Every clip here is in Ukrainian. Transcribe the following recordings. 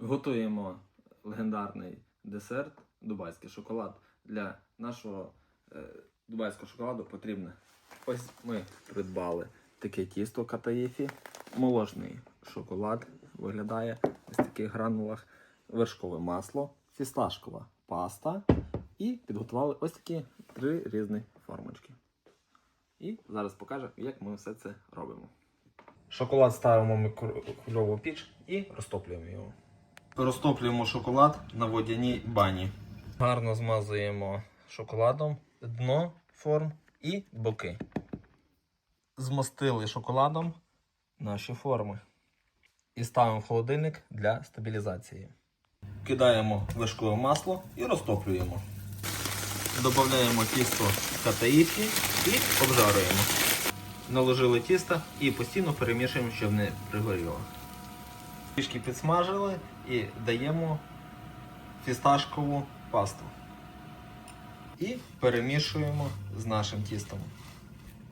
Готуємо легендарний десерт дубайський шоколад. Для нашого е, дубайського шоколаду потрібно. Ось ми придбали таке тісто катаїфі, молочний шоколад виглядає ось таких гранулах, вершкове масло, фісташкова паста і підготували ось такі три різні формочки. І зараз покажу, як ми все це робимо. Шоколад ставимо в мікрохвильову піч і розтоплюємо його. Розтоплюємо шоколад на водяній бані. Гарно змазуємо шоколадом дно форм і боки. Змастили шоколадом наші форми. І ставимо в холодильник для стабілізації. Кидаємо вершкове масло і розтоплюємо. Додаємо тісто катаїфі і обжарюємо. Наложили тісто і постійно перемішуємо, щоб не пригоріло. Трішки підсмажили і даємо фісташкову пасту. І перемішуємо з нашим тістом.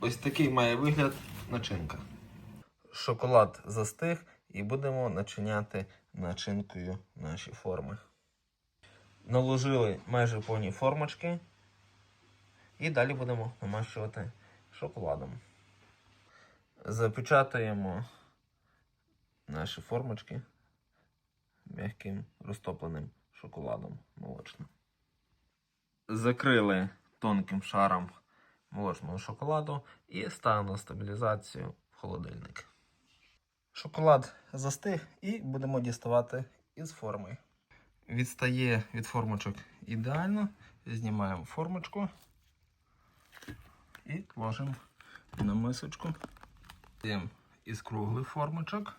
Ось такий має вигляд начинка. Шоколад застиг і будемо начиняти начинкою наші форми. Наложили майже повні формочки. І далі будемо намащувати шоколадом. Запечатаємо наші формочки м'яким розтопленим шоколадом молочним. Закрили тонким шаром молочного шоколаду і ставимо стабілізацію в холодильник. Шоколад застиг і будемо діставати із форми. Відстає від формочок ідеально. Знімаємо формочку і ложимо на мисочку. Даємо із круглих формочок.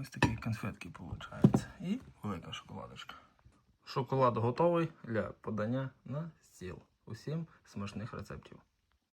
Ось такі конфетки виходить. І велика шоколадочка. Шоколад готовий для подання на стіл. Усім смачних рецептів.